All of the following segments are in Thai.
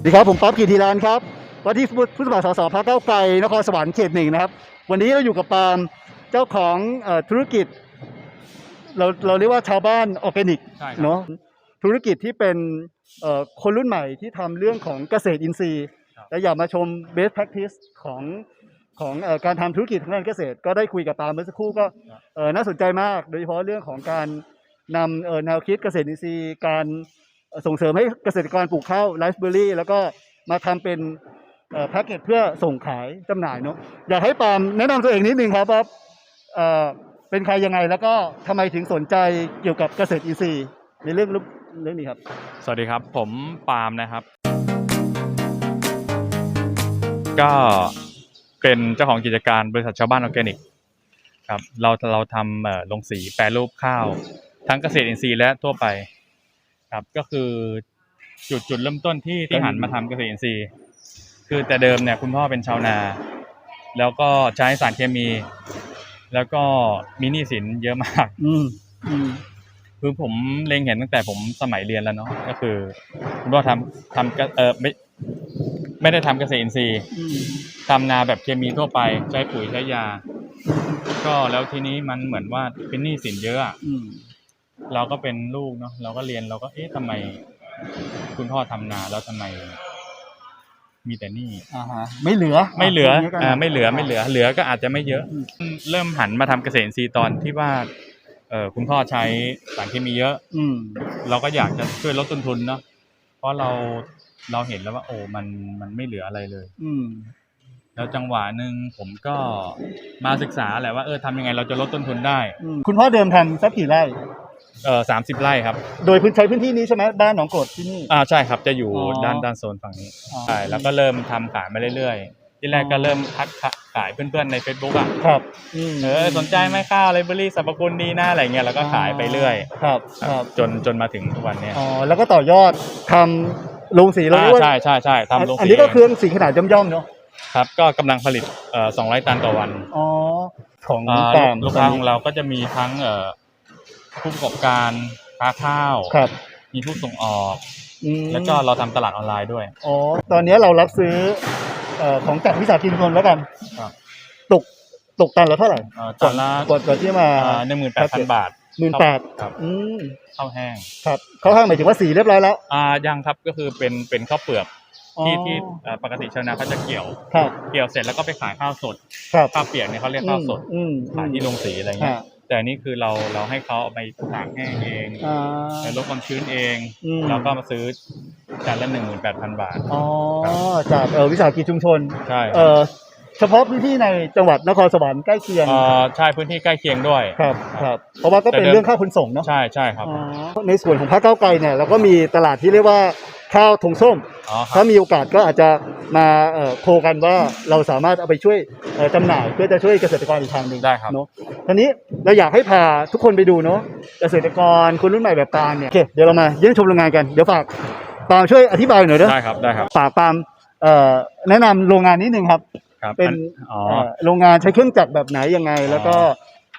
สวัสดีครับผมป๊อบกิติรานครับว่าที่ผู้สมัครสสพรรคก้าวไกลนครสวรรค์เขตหนึ่งนะครับ วันนี้เราอยู่กับปาล์มเจ้าของเอ่อธุรกิจ เราเราเรียกว่าชาวบ้านออร์แกนิกใช่ครับเนาะธุรกิจที่เป็นเอ่อคนรุ่นใหม่ที่ทำเรื่องของเกษตรอินทรีย์และอยากมาชม best practice ของของเอ่อการทำธุรกิจทางด้านเกษตร ก็ได้คุยกับปาล์มเมื่อสักครู่ก็เอ่อน่าสนใจมาก โดยเฉพาะเรื่องของการนำเอ่อแนวคิดเกษตรอินทรีย์การเอ่อ ส่งเสริมให้เกษตรกรปลูกข้าวไรซ์เบอร์รี่แล้วก็มาทำเป็นแพ็กเกจเพื่อส่งขายจำหน่ายเนาะอยากให้ปาล์มแนะนำตัวเองนิดนึงครับว่าเป็นใครยังไงแล้วก็ทำไมถึงสนใจเกี่ยวกับเกษตรอินทรีย์ในเรื่องเรื่องนี้ครับ สวัสดีครับ ผมปาล์มนะครับ ก็เป็นเจ้าของกิจการบริษัทชาวบ้านออร์แกนิกครับเราเราทำลงสีแปรรูปข้าว ทั้งเกษตรอินทรีย์และทั่วไป ครับก็คือจุดจุดเริ่มต้นที่ที่หันมาทำเกษตรอินทรีย์คือแต่เดิมเนี่ยคุณพ่อเป็นชาวนา แล้วก็ใช้สารเคมี แล้วก็มีหนี้สินเยอะมาก อืมอืมคือผมเล็งเห็นตั้งแต่ผมสมัยเรียนแล้วเนาะก็คือคุณพ่อทำทำกะเออไม่ไม่ได้ทำเกษตรอินทรีย์อืมทำนาแบบเคมีทั่วไปใช้ปุ๋ยใช้ยา ก็แล้วทีนี้มันเหมือนว่าเป็นหนี้สินเยอะอะ อืม เราก็เป็นลูกเนาะเราก็เรียนเราก็เอ๊ะทำไม คุณพ่อทำนาแล้วทำไม มีแต่หนี้อ่าฮะไม่เหลือไม่เหลือพูดย่งนี้กันอ่าไม่เหลือไม่เหลือ เหลือก็อาจจะไม่เยอะ เริ่มหันมาทำเกษตรอินทรีย์ตอนที่ว่าเออคุณพ่อใช้สารเคมีเยอะ อืม เราก็อยากจะช่วยลดต้นทุนเนาะเพราะเราเราเห็นแล้วว่า โอ้มันมันไม่เหลืออะไรเลย อืม แล้วจังหวะหนึ่งผมก็มาศึกษาแหละว่าเออทำยังไงเราจะลดต้นทุนได้อืมคุณพ่อเดิมทำสักกี่ไร่ เออสามสิบไร่ครับโดยพื้นใช้พื้นที่นี้ใช่ไหมบ้านหนองกรดที่นี่ อ่าใช่ครับจะอยู่อ๋อ ด้านด้านโซนฝั่งนี้อ๋อ ใช่แล้วก็เริ่มทำขายมาเรื่อยๆ ที่แรกก็อ๋อเริ่มทักขายเพื่อนๆใน Facebook อะครับอืมเออสนใจไหมข้าวไลบรารีสรรพคุณดีนะอะไรเงี้ยแล้วก็ขายไปเรื่อยครับครับจนจนมาถึงทุกวันเนี้ยอ๋อแล้วก็ต่อยอดทำโรงสีเราอ่าเรียกว่าใช่ใช่ใช่ทำลงอันสีนี้ก็เองเครื่องสีขนาดย่อมๆเนาะครับก็กำลังผลิตเอ่อสองร้อยตันต่อวัน อ๋อของอ่าปาล์มลูกค้าของเราก็จะมีทั้งเอ่อ ผู้ประกอบการค้าข้าว ครับ มีผู้ส่งออก อืมแล้วก็เราทำตลาดออนไลน์ด้วย อ๋อ ตอนนี้เรารับซื้อเอ่อของจากวิสาหกิจชุมชนแล้วกันครับ ตกตกตันละเท่าไหร่เอ่อตันละก่อนก่อนที่มาหนึ่งหมื่นแปดพันบาทหมื่นแปดครับอืมข้าวแห้งครับเขาห้างหมายถึงว่าสีเรียบร้อยแล้วอ่ายังครับก็คือเป็นเป็นข้าวเปลือกอ๋อที่ที่เอ่อปกติชาวนาเขาจะเกี่ยว ครับเกี่ยวเสร็จแล้วก็ไปขายข้าวสดครับข้าวเปียกเนี่ยเขาเรียกข้าวสดอืมขายที่โรงสีอะไรเงี้ยฮะ แต่อันนี่คือเราเราให้เขาเอาไปตากแห้งเองอ่าไปลดความชื้นเอง อืม แล้วก็มาซื้อจานละหนึ่งหมื่นแปดพันบาท อ๋อจากเออวิสาหกิจชุมชนใช่เออเฉพาะพื้นที่ในจังหวัดนครสวรรค์ใกล้เคียงเอ่อใช่พื้นที่ใกล้เคียงด้วย ครับครับ เพราะว่าก็เป็นแต่เดิม เรื่องค่าขนส่งเนาะใช่ใช่ครับ อ๋อในส่วนของพรรคก้าวไกลเนี่ยเราก็มีตลาดที่เรียกว่า ข้าวทงส้ม อ๋อครัถ้าบ มีโอกาสก็อาจจะมาเอ่อโคกันว่าเราสามารถเอาไปช่วยเอ่อจำหน่ายเพื่อจะช่วยเกษตรกรอีกทางหนึ่งได้ครับ เนาะทีนี้เราอยากให้พาทุกคนไปดูเนาะเกษตรกรคนรุ่นใหม่แบบปาล์มเนี่ยโอเคเดี๋ยวเรามาเยี่ยมชมโรงงานกันเดี๋ยวฝากปาล์มช่วยอธิบายหน่อยเด้อได้ครับได้ครับฝากปาล์มเอ่อแนะนำโรงงานนิดนึงครับ ครับเป็น อัอ๋อ เอ่อโรงงานใช้เครื่องจักรแบบไหนยังไง แล้วก็อ๋อ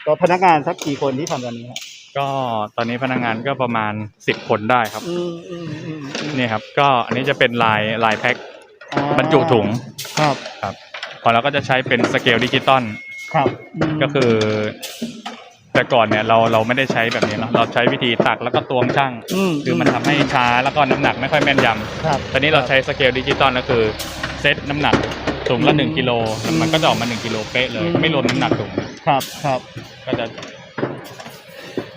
ก็พนักงานสักกี่คนที่ทำกันนี้ครับก็ตอนนี้พนักงานก็ประมาณสิบคนได้ครับ อืมอืมอืมอืม นี่ครับ ก็อันนี้จะเป็นลายลายแพ็คอ๋อบรรจุถุงครับครับพอเราก็จะใช้เป็นสเกลดิจิตอลครับมก็คือ แต่ก่อนเนี่ยเราเราไม่ได้ใช้แบบนี้เนาะเราใช้วิธีตักแล้วก็ตวงช่างมคือมันทำให้ช้าแล้วก็น้ำหนักไม่ค่อยแม่นยำครับตอนนี้เราใช้สเกลดิจิตอลก็คือเซตน้ำหนักถุงละอืมหนึ่งกิโลอืมมันก็จะออกมาหนึ่งกิโลเป๊ะเลยอืมไม่รวมน้ำหนักถุงครับครับ ก็จะ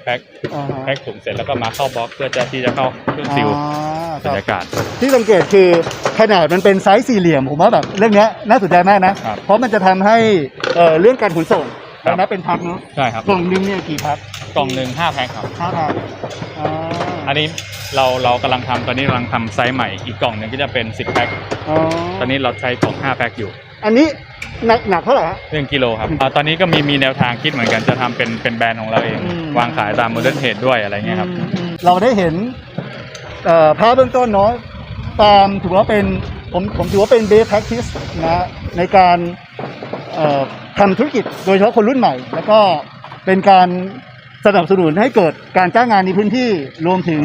แพ็คอ่าฮะแพ็คถุงเสร็จแล้วก็มาเข้าบล็อกเพื่อจะที่จะเข้าเครื่องซิลอ๋อ บรครรับยากาศ ที่สังเกตคือขนาดมันเป็นไซส์สี่เหลี่ยม ผมว่าแบบเรื่องเนี้ยน่าสนใจมากนะ ครับเพราะมันจะทำให้เอ่อเรื่องการขนส่งครับ นะเป็นพักเนาะใช่ครับกล่องหนึงเนี่ยกี่พักกล่องหนึ่งห้าแพ็คครับ ห้าพักอ่าอันนี้เราเรากำลังทำตอนนี้กำลังทำไซส์ใหม่อีกกล่องหนึ่งก็จะเป็นสิบแพ็คอ๋อตอนนี้เราใช้กล่องห้าแพ็คอยู่อันนี้หนักหนักเท่าไหร่ฮะหนึ่งกิโลครับอ่าตอนนี้ก็มีมีแนวทางคิดเหมือนกันจะทำเป็นเป็นแบรนด์ของเราเอง อืม วางขายตามโมเดิร์นเทรดด้วยอะไรเงี้ยครับ อืมอืมเราได้เห็น เอ่อภาพเบื้องต้นเนาะตามถือว่าเป็นผมผมถือว่าเป็น best practice นะในการเอ่อทำธุรกิจโดยเฉพาะคนรุ่นใหม่ แล้วก็เป็นการสนับสนุนให้เกิดการจ้างงานในพื้นที่รวมถึง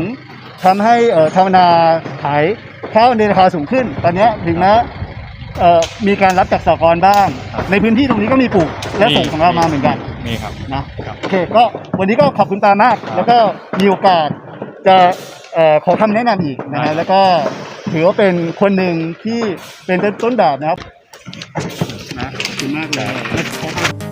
ทำให้เอ่อชาวนาขายข้าวในราคาสูงขึ้น ตอนเนี้ยถึงแม้เอ่อมีการรับจากสหกรณ์บ้าง ในพื้นที่ตรงนี้ก็มีปลูกและส่งของเรามาเหมือนกันนี่ครับนะครับโอเคก็วันนี้ก็ขอบคุณตามาก แล้วก็มีโอกาสจะ เอ่อขอคำแนะนำอีกนะได้ฮะแล้วก็ถือว่าเป็นคนหนึ่งที่เป็นต้นแบบนะครับนะขอบคุณมากเลย